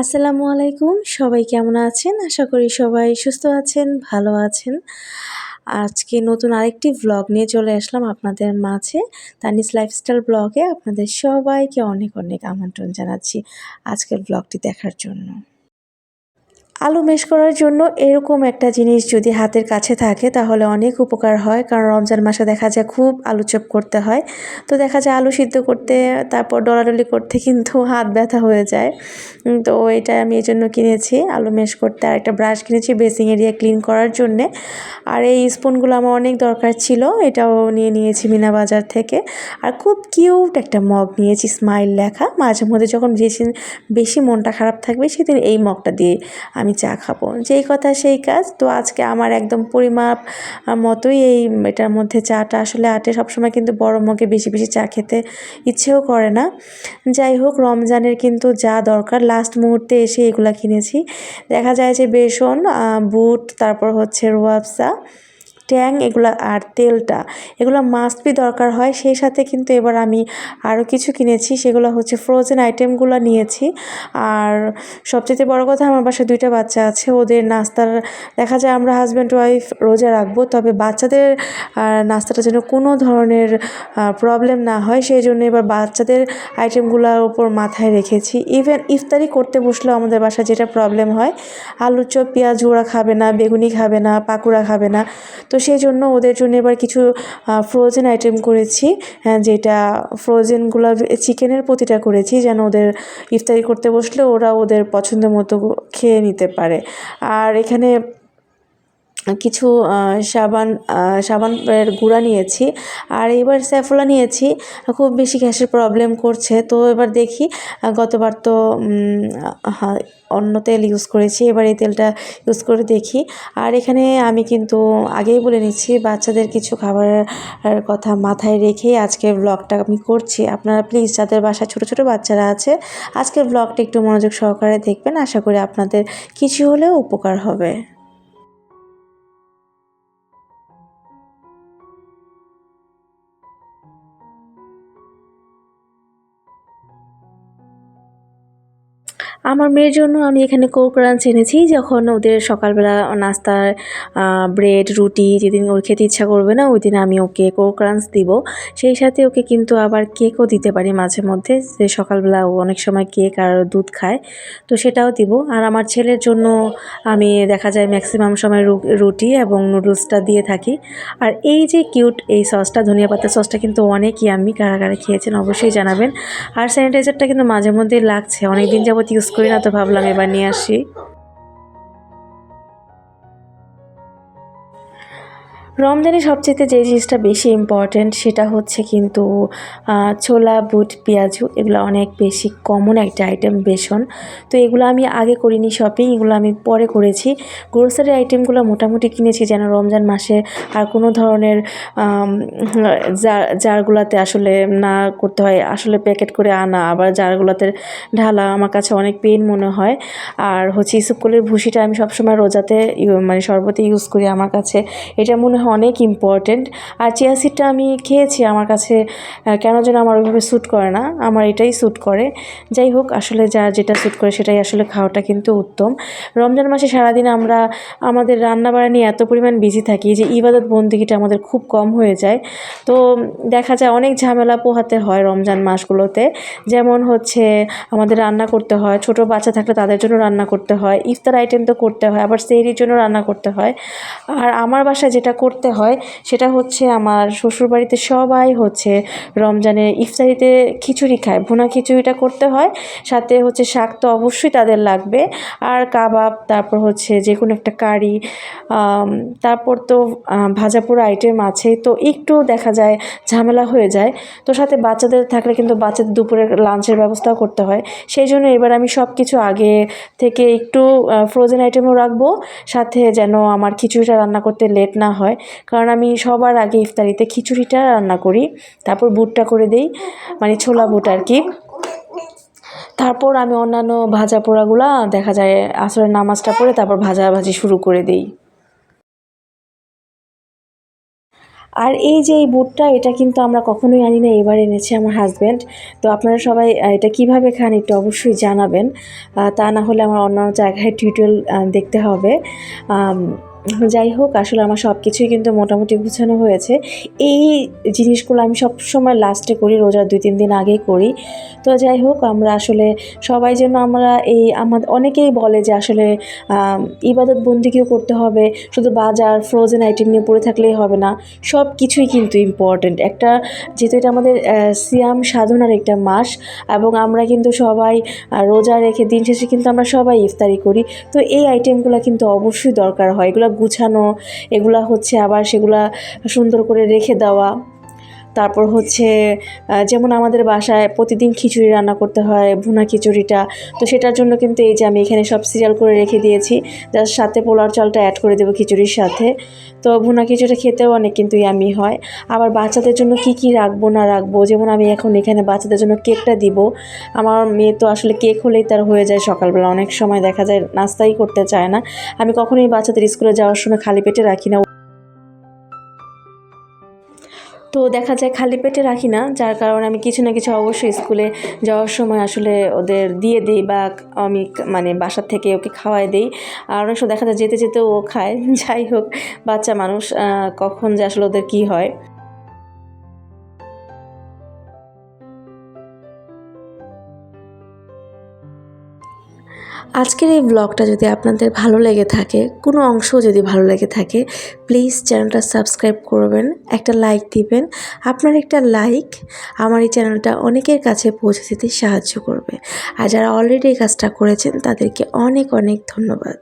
আসসালামু আলাইকুম। সবাই কেমন আছেন? আশা করি সবাই সুস্থ আছেন, ভালো আছেন। আজকে নতুন আরেকটি ব্লগ নিয়ে চলে আসলাম আপনাদের মাঝে। তানিস লাইফস্টাইল ব্লগে আপনাদের সবাইকে অনেক অনেক আমন্ত্রণ জানাচ্ছি আজকের ব্লগটি দেখার জন্য। আলু মেশ করার জন্য এরকম একটা জিনিস যদি হাতের কাছে থাকে, তাহলে অনেক উপকার হয়। কারণ রমজান মাসে দেখা যায় খুব আলু চপ করতে হয়। তো দেখা যায় আলু সিদ্ধ করতে, তারপর ডলাডলি করতে কিন্তু হাত ব্যথা হয়ে যায়। তো এটা আমি এই জন্য কিনেছি। আলু মেশ করতে আর একটা ব্রাশ কিনেছি বেসিং এরিয়া ক্লিন করার জন্যে। আর এই স্পুনগুলো আমার অনেক দরকার ছিল, এটাও নিয়ে নিয়েছি মিনা বাজার থেকে। আর খুব কিউট একটা মগ নিয়েছি, স্মাইল লেখা। মাঝে মধ্যে যখন বেশি বেশি মনটা খারাপ থাকবে, সেদিন এই মগটা দিয়ে আমি চা খাব। যেই কথা সেই কাজ। তো আজকে আমার একদম পরিমাপ মতোই এই এটার মধ্যে চাটা। আসলে আটে সবসময় কিন্তু বড় মগে বেশি বেশি চা খেতে ইচ্ছেও করে না। যাই হোক, রমজানের কিন্তু যা দরকার লাস্ট মুহূর্তে এসে এগুলা কিনেছি। দেখা যায় যে বেসন বুট, তারপর হচ্ছে রোয়াবসা। ট্যাং, এগুলো আর তেলটা। এগুলো মাস্ট বি দরকার হয়। সেই সাথে কিন্তু এবার আমি আরও কিছু কিনেছি। সেগুলো হচ্ছে ফ্রোজেন আইটেমগুলো নিয়েছি। আর সবচেয়ে বড় কথা, আমার বাসায় দুইটা বাচ্চা আছে। ওদের নাস্তার, দেখা যায় আমরা হাজব্যান্ড ওয়াইফ রোজা রাখব। তবে বাচ্চাদের নাস্তাটা যেন কোনো ধরনের প্রবলেম না হয়। সেই জন্য এবার বাচ্চাদের আইটেমগুলোর ওপর মাথায় রেখেছি। ইভেন ইফতারি করতে বসলেও আমাদের বাসায় যেটা প্রবলেম হয় আলু চপ, পেঁয়াজ ওরা খাবে না, বেগুনি খাবে না, পাকুড়া খাবে না। তো তো সেই জন্য ওদের জন্য এবার কিছু ফ্রোজেন আইটেম করেছি যেটা ফ্রোজেনগুলো চিকেনের প্রতিটা করেছি, যেন ওদের ইফতারি করতে বসলে ওরা ওদের পছন্দ মতো খেয়ে নিতে পারে। আর এখানে কিছু সাবান সাবানের গুঁড়া নিয়েছি। আর এবার স্যাফলা নিয়েছি। খুব বেশি গ্যাসের প্রবলেম করছে। তো এবার দেখি গতবার তো অন্য তেল ইউজ করেছি। এবার এই তেলটা ইউজ করে দেখি। আর এখানে আমি কিন্তু আগেই বলে নিচ্ছি, বাচ্চাদের কিছু খাবারের কথা মাথায় রেখেই আজকের ব্লগটা আমি করছি। আপনারা প্লিজ যাদের বাসায় ছোটো ছোটো বাচ্চারা আছে, আজকের ব্লগটা একটু মনোযোগ সহকারে দেখবেন। আশা করি আপনাদের কিছু হলেও উপকার হবে। আমার মেয়ের জন্য আমি এখানে কোকরাঞ্চ এনেছি যখন ওদের সকালবেলা নাস্তার ব্রেড, রুটি যেদিন ওর খেতে ইচ্ছা করবে না, ওই দিন আমি ওকে কোকরাঞ্চ দিব। সেই সাথে ওকে কিন্তু আবার কেকও দিতে পারি মাঝে মধ্যে, যে সকালবেলা ও অনেক সময় কেক আর দুধ খায়, তো সেটাও দিব। আর আমার ছেলের জন্য আমি দেখা যায় ম্যাক্সিমাম সময় রুটি এবং নুডলসটা দিয়ে থাকি। আর এই যে কিউট এই সসটা ধনিয়া পাতা সসটা কিন্তু অনেকই আমি কারা কারা খেয়েছেন অবশ্যই জানাবেন। আর স্যানিটাইজারটা কিন্তু মাঝে মধ্যেই লাগছে অনেক দিন যাবত ইউজ করি না তো ভাবলাম এবার নিয়ে আসি। রমজানে সবচেয়ে যে জিনিসটা বেশি ইম্পর্ট্যান্ট সেটা হচ্ছে কিন্তু ছোলা, বুট, পেঁয়াজু এগুলো অনেক বেশি কমন একটা আইটেম বেসন। তো এগুলো আমি আগে করিনি শপিং এগুলো আমি পরে করেছি। গ্রোসারি আইটেমগুলো মোটামুটি কিনেছি যেন রমজান মাসে আর কোনো ধরনের জারগুলোতে আসলে না করতে হয়, আসলে প্যাকেট করে আনা, আবার জারগুলোতে ঢালা, আমার কাছে অনেক পেন মনে হয়। আর হচ্ছে ইসুপকলের ভুসিটা আমি সবসময় রোজাতে মানে শরবতে ইউজ করি আমার কাছে। এটা মনে হয় অনেক ইম্পর্টেন্ট আর চিয়া সিডটা আমি খেয়েছি আমার কাছে কেন যেন আমার ওইভাবে স্যুট করে না। আমার এটাই স্যুট করে। যাই হোক, আসলে যা যেটা স্যুট করে সেটাই আসলে খাওয়াটা কিন্তু উত্তম। রমজান মাসে সারাদিন আমরা, আমাদের রান্নাবাড়া নিয়ে এত পরিমাণ বিজি থাকি যে ইবাদত বন্দিগিটা আমাদের খুব কম হয়ে যায়। তো দেখা যায় অনেক ঝামেলা পোহাতে হয় রমজান মাসগুলোতে। যেমন হচ্ছে আমাদের রান্না করতে হয়, ছোট বাচ্চা থাকলে তাদের জন্য রান্না করতে হয়, ইফতার আইটেম তো করতে হয়, আবার সেহরির জন্য রান্না করতে হয়। আর আমার বাসায় যেটা করতে করতে হয়, সেটা হচ্ছে আমার শ্বশুরবাড়িতে সবাই হচ্ছে রমজানে ইফতারিতে খিচুড়ি খায়। ভুনা খিচুড়িটা করতে হয়, সাথে হচ্ছে শাক তো অবশ্যই তাদের লাগবে। আর কাবাব, তারপর হচ্ছে যে কোনো একটা কারি তারপর তো ভাজা পোড়া আইটেম আছে। তো একটু দেখা যায় ঝামেলা হয়ে যায়। তো সাথে বাচ্চাদের থাকলে কিন্তু বাচ্চাদের দুপুরের লাঞ্চের ব্যবস্থাও করতে হয়। সেই জন্য এবার আমি সব কিছু আগে থেকে একটু ফ্রোজেন আইটেমও রাখব। সাথে যেন আমার খিচুড়িটা রান্না করতে লেট না হয়। কারণ আমি সবার আগে ইফতারিতে খিচুড়িটা রান্না করি, তারপর বুটটা করে দিই মানে ছোলা বুট আর কি। তারপর আমি অন্যান্য ভাজা পোড়াগুলা, দেখা যায় আসলে নামাজটা পড়ে তারপর ভাজা ভাজি শুরু করে দিই। আর এই যে এই বুটটা, এটা কিন্তু আমরা কখনোই আনি না, এবার এনেছে আমার হাজব্যান্ড তো আপনারা সবাই এটা কীভাবে খান একটু অবশ্যই জানাবেন। তা না হলে আমার অন্যান্য জায়গায় টিউটোরিয়াল দেখতে হবে। যাই হোক আসলে আমার সব কিছুই কিন্তু মোটামুটি গুছানো হয়েছে। এই জিনিসগুলো আমি সব সময় লাস্টে করি, রোজার দুই তিন দিন আগে করি। তো যাই হোক আমরা আসলে সবাই যেন আমরা এই আমাদের অনেকেই বলে যে আসলে ইবাদত বন্দিকেও করতে হবে। শুধু বাজার ফ্রোজেন আইটেম নিয়ে পড়ে থাকলেই হবে না। সব কিছুই কিন্তু ইম্পর্ট্যান্ট একটা, যেহেতু এটা আমাদের সিয়াম সাধনার একটা মাস, এবং আমরা কিন্তু সবাই রোজা রেখে দিন শেষে কিন্তু আমরা সবাই ইফতারি করি। তো এই আইটেমগুলো কিন্তু অবশ্যই দরকার হয়। এগুলো গুছানো এগুলা হচ্ছে আবার সেগুলা সুন্দর করে রেখে দেওয়া। তারপর হচ্ছে যেমন আমাদের বাসায় প্রতিদিন খিচুড়ি রান্না করতে হয়, ভুনা খিচুড়িটা। তো সেটার জন্য কিন্তু এই যে আমি এখানে সব সিরিয়াল করে রেখে দিয়েছি। যার সাথে পোলার চালটা অ্যাড করে দেবো খিচুড়ির সাথে। তো ভুনা খিচুড়ি খেতেও অনেক কিন্তু ইয়ামি হয়। আবার বাচ্চাদের জন্য কি কি রাখব, না রাখব? যেমন আমি এখন এখানে বাচ্চাদের জন্য কেকটা দিব। আমার মেয়ে তো আসলে কেক হলেই তার হয়ে যায় সকালবেলা। অনেক সময় দেখা যায় নাস্তাই করতে চায় না। আমি কখনোই বাচ্চাদের স্কুলে যাওয়ার সময় খালি পেটে রাখি না। তো দেখা যায় খালি পেটে রাখি না, যার কারণে আমি কিছু না কিছু অবশ্যই স্কুলে যাওয়ার সময় আসলে ওদের দিয়ে দিই বা আমি মানে বাসার থেকে ওকে খাওয়াই দিই। আর অনেক সময় দেখা যায় যেতে যেতে ও খায়। যাই হোক, বাচ্চা মানুষ কখন যে আসলে ওদের কী হয়। আজকের এই ব্লগটা যদি আপনাদের ভালো লেগে থাকে, কোনো অংশ যদি ভালো লেগে থাকে প্লিজ চ্যানেলটা সাবস্ক্রাইব করবেন, একটা লাইক দিবেন। আপনার একটা লাইক আমার এই চ্যানেলটা অনেকের কাছে পৌঁছে দিতে সাহায্য করবে। আর যারা অলরেডি এই কাজটা করেছেন, তাদেরকে অনেক অনেক ধন্যবাদ।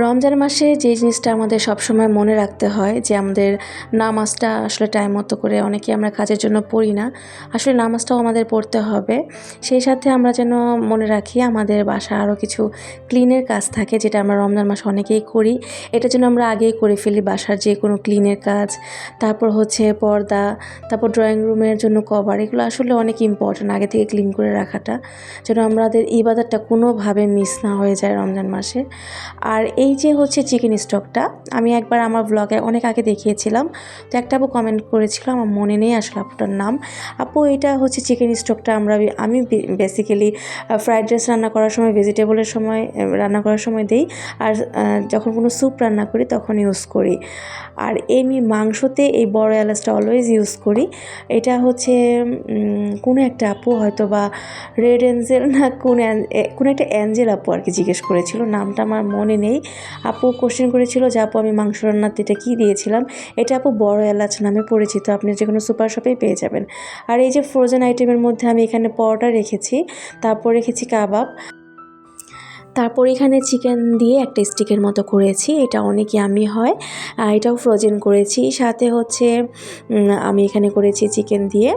রমজান মাসে যে জিনিসটা আমাদের সবসময় মনে রাখতে হয়, যে আমাদের নামাজটা আসলে টাইম মতো করে অনেকে আমরা কাজের জন্য পড়ি না, আসলে নামাজটাও আমাদের পড়তে হবে। সেই সাথে আমরা যেন মনে রাখি, আমাদের বাসা আরও কিছু ক্লিনের কাজ থাকে, যেটা আমরা রমজান মাসে অনেকেই করি। এটা যেন আমরা আগেই করে ফেলি বাসার যে কোনো ক্লিনের কাজ। তারপর হচ্ছে পর্দা, তারপর ড্রয়িং রুমের জন্য কভার এগুলো আসলে অনেক ইম্পর্টেন্ট আগে থেকে ক্লিন করে রাখাটা। যেন আমাদের ইবাদতটা কোনোভাবে মিস না হয়ে যায় রমজান মাসে। আর এই যে হচ্ছে চিকেন স্টকটা আমি একবার আমার ব্লগে অনেক আগে দেখিয়েছিলাম। তো একটা আপু কমেন্ট করেছিল, আমার মনে নেই আসলে আপুটার নাম। আপু, এটা হচ্ছে চিকেন স্টকটা আমরা আমি বেসিক্যালি ফ্রাইড রাইস রান্না করার সময় ভেজিটেবলের সময় রান্না করার সময় দেই। আর যখন কোনো স্যুপ রান্না করি, তখন ইউজ করি। আর এমনি মাংসতে এই বড় এলাচটা অলওয়েজ ইউজ করি। এটা হচ্ছে কোনো একটা আপু হয়তো বা রেড অ্যাঞ্জেল না, কোন কোনো একটা অ্যাঞ্জেল আপু আর কি জিজ্ঞেস করেছিল। নামটা আমার মনে নেই। আপু কোশ্চেন করেছিল যে, আপু, আমি মাংস রান্নাতে এটা কী দিয়েছিলাম? এটা আপু বড় এলাচ নামে পরিচিত। আপনি যে কোনো সুপার শপেই পেয়ে যাবেন। আর এই যে ফ্রোজেন আইটেমের মধ্যে আমি এখানে পরোটা রেখেছি, তারপর রেখেছি কাবাব। তারপর এখানে চিকেন দিয়ে একটা স্টিকের মতো করেছি। এটা অনেক ইয়ামি হয়। এটাও ফ্রোজেন করেছি। সাথে হচ্ছে আমি এখানে করেছি চিকেন দিয়ে।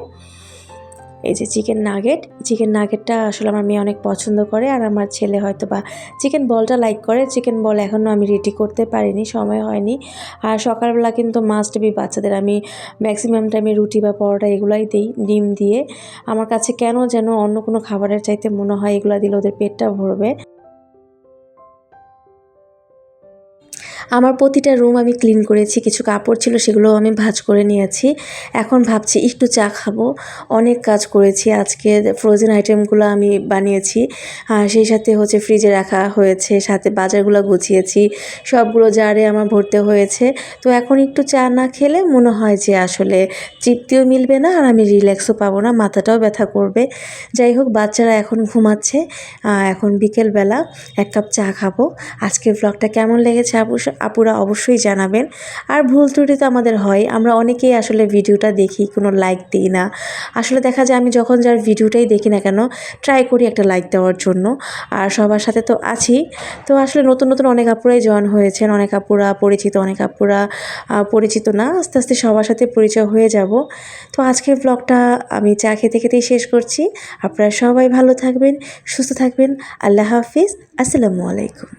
এই যে চিকেন নাগেট চিকেন নাগেটটা আসলে আমার মেয়ে অনেক পছন্দ করে আর আমার ছেলে হয়তো বা চিকেন বলটা লাইক করে। চিকেন বল এখনও আমি রেডি করতে পারিনি, সময় হয়নি। আর সকালবেলা কিন্তু মাস্ট বি বাচ্চাদের। আমি ম্যাক্সিমাম টাইমে রুটি বা পরোটা এগুলাই দিই, ডিম দিয়ে। আমার কাছে কেন যেন অন্য কোনো খাবারের চাইতে মনে হয় এগুলো দিলে ওদের পেটটা ভরবে। আমার প্রতিটা রুম আমি ক্লিন করেছি, কিছু কাপড় ছিল সেগুলো আমি ভাজ করে নিয়েছি। এখন ভাবছি একটু চা খাব। অনেক কাজ করেছি। আজকে ফ্রোজেন আইটেমগুলো আমি বানিয়েছি। আর সেই সাথে হচ্ছে ফ্রিজে রাখা হয়েছে, সাথে বাজারগুলো গুছিয়েছি। সবগুলো জারে আমার ভরতে হয়েছে। তো এখন একটু চা না খেলে মনে হয় যে আসলে তৃপ্তিও মিলবে না আর আমি রিল্যাক্সও পাবো না, মাথাটাও ব্যথা করবে। যাই হোক, বাচ্চারা এখন ঘুমাচ্ছে। এখন বিকেলবেলা এক কাপ চা খাব। আজকের ব্লগটা কেমন লেগেছে আপু আপুরা অবশ্যই জানাবেন। আর ভুল ত্রুটি তো আমাদের হয়, আমরা অনেকেই আসলে ভিডিওটা দেখি, কোনো লাইক দিই না। আসলে দেখা যায় আমি যখন যার ভিডিওটাই দেখি না কেন ট্রাই করি একটা লাইক দেওয়ার জন্য। আর সবার সাথে তো আছি। তো আসলে নতুন নতুন অনেক আপুরাই জয়েন হয়েছেন, অনেক আপুরা পরিচিত, অনেক আপুরা পরিচিত না, আস্তে আস্তে সবার সাথে পরিচয় হয়ে যাব। তো আজকের ব্লগটা আমি চা খেতে, খেতেই শেষ করছি। আপনারা সবাই ভালো থাকবেন, সুস্থ থাকবেন। আল্লাহ হাফিজ, আসসালামু আলাইকুম।